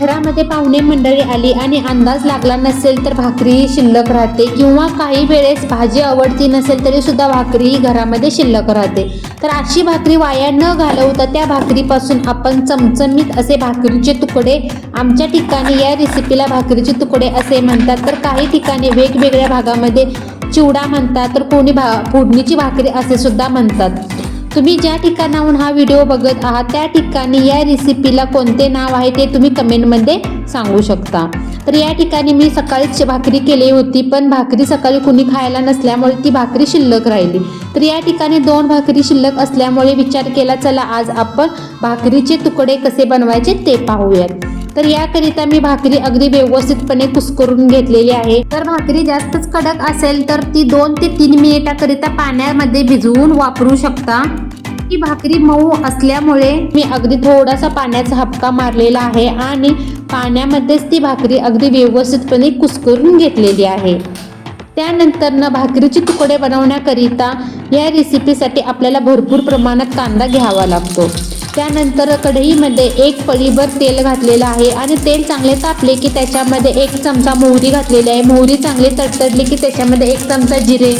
घरामध्ये पाहुणे मंडळी आली आणि अंदाज लागला नसेल तर भाकरीही शिल्लक राहते किंवा काही वेळेस भाजी आवडती नसेल तरी सुद्धा भाकरी घरामध्ये शिल्लक राहते. तर अशी भाकरी वाया न घालवता त्या भाकरीपासून आपण चमचमीत असे भाकरीचे तुकडे आमच्या ठिकाणी या रेसिपीला भाकरीचे तुकडे असे म्हणतात. तर काही ठिकाणी वेगवेगळ्या भागामध्ये चिवडा म्हणतात. तर कोणी भा फोडणीची भाकरी असे सुद्धा म्हणतात. तुम्ही ज्या ठिकाणाहून हा व्हिडिओ बघत आहात त्या ठिकाणी या रेसिपीला कोणते नाव आहे ते तुम्ही कमेंटमध्ये सांगू शकता. तर या ठिकाणी मी सकाळीच भाकरी केली होती पण भाकरी सकाळी कुणी खायला नसल्यामुळे ती भाकरी शिल्लक राहिली. तर या ठिकाणी दोन भाकरी शिल्लक असल्यामुळे विचार केला चला आज आपण भाकरीचे तुकडे कसे बनवायचे ते पाहूयात. तर याकरिता मी भाकरी अगदी व्यवस्थितपणे कुस्करून घेतलेली आहे. तर भाकरी जास्तच कडक असेल तर ती दोन ते तीन मिनिटाकरिता पाण्यामध्ये भिजवून वापरू शकता. ही भाकरी मऊ असल्यामुळे मी अगदी थोडासा पाण्याचा हपका मारलेला आहे आणि पाण्यामध्येच ती भाकरी अगदी व्यवस्थितपणे कुस्करून घेतलेली आहे. त्यानंतर भाकरीचे तुकडे बनवण्याकरिता या रेसिपीसाठी आपल्याला भरपूर प्रमाणात कांदा घ्यावा लागतो. त्यानंतर कढईमध्ये एक पळीभर तेल घातलेलं आहे आणि तेल चांगले तापले की त्याच्यामध्ये एक चमचा मोहरी घातलेली आहे. मोहरी चांगली तडतडली की त्याच्यामध्ये एक चमचा जिरे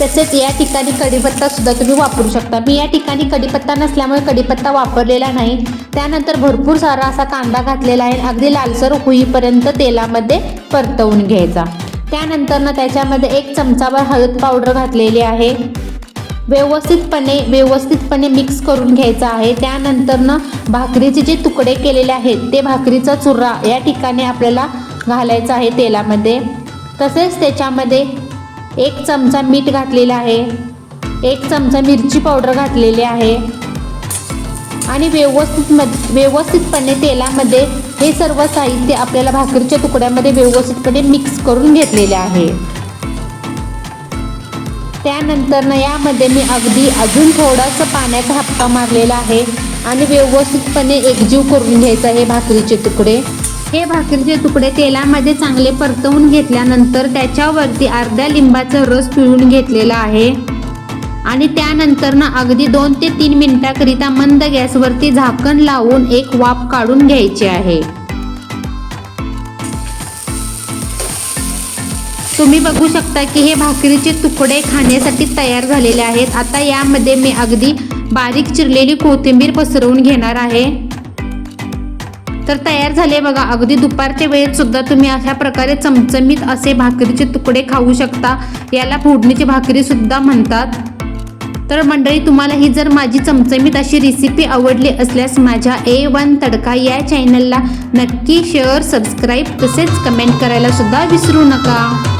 तसेच या ठिकाणी कढीपत्ता सुद्धा तुम्ही वापरू शकता. मी या ठिकाणी कढीपत्ता नसल्यामुळे कढीपत्ता वापरलेला नाही. त्यानंतर भरपूर सारा असा कांदा घातलेला आहे. अगदी लालसर होईपर्यंत तेलामध्ये परतवून घ्यायचा. त्यानंतर ना त्याच्यामध्ये एक चमचाभर हळद पावडर घातलेली आहे. व्यवस्थितपणे व्यवस्थितपणे मिक्स करून घ्यायचा आहे. त्यानंतर ना भाकरीचे जे तुकडे केलेले आहेत ते भाकरीचा चुरा या ठिकाणी आपल्याला घालायचा आहे तेलामध्ये. तसेच त्याच्यामध्ये एक चमचा मीठ घातलेला आहे. एक चमचा मिरची पावडर घातलेली आहे. आणि व्यवस्थित म व्यवस्थितपणे तेलामध्ये हे सर्व साहित्य आपल्याला भाकरीच्या तुकड्यामध्ये व्यवस्थितपणे मिक्स करून घेतलेले आहे. त्यानंतर ना यामध्ये मी अगदी अजून थोडासा पाण्याचा हप्पा मारलेला आहे. आणि व्यवस्थितपणे एकजीव करून घ्यायचा हे भाकरीचे तुकडे. हे भाकरीचे तुकडे तेलामध्ये चांगले परतवून घेतल्यानंतर त्याच्यावरती अर्ध्या लिंबाचा रस पिळून घेतलेला आहे. आणि त्यानंतर ना अगदी दोन ते तीन मिनिटाकरिता मंद गॅसवरती झाकण लावून एक वाफ काढून घ्यायची आहे. तुम्ही बघू शकता की हे भाकरीचे तुकडे खाण्यासाठी तयार झालेले आहेत. आता यामध्ये मी अगदी बारीक चिरलेली कोथिंबीर पसरवून घेणार आहे. तर तयार झाले बघा. अगदी दुपारच्या वेळेत सुद्धा तुम्ही अशा प्रकारे चमचमीत असे भाकरीचे तुकडे खाऊ शकता. याला फोडणीची भाकरी सुद्धा म्हणतात. तर मंडळी तुम्हाला ही जर माझी चमचमीत अशी रेसिपी आवडली असल्यास माझ्या ए वन तडका या चॅनलला नक्की शेअर सबस्क्राईब तसेच कमेंट करायला सुद्धा विसरू नका.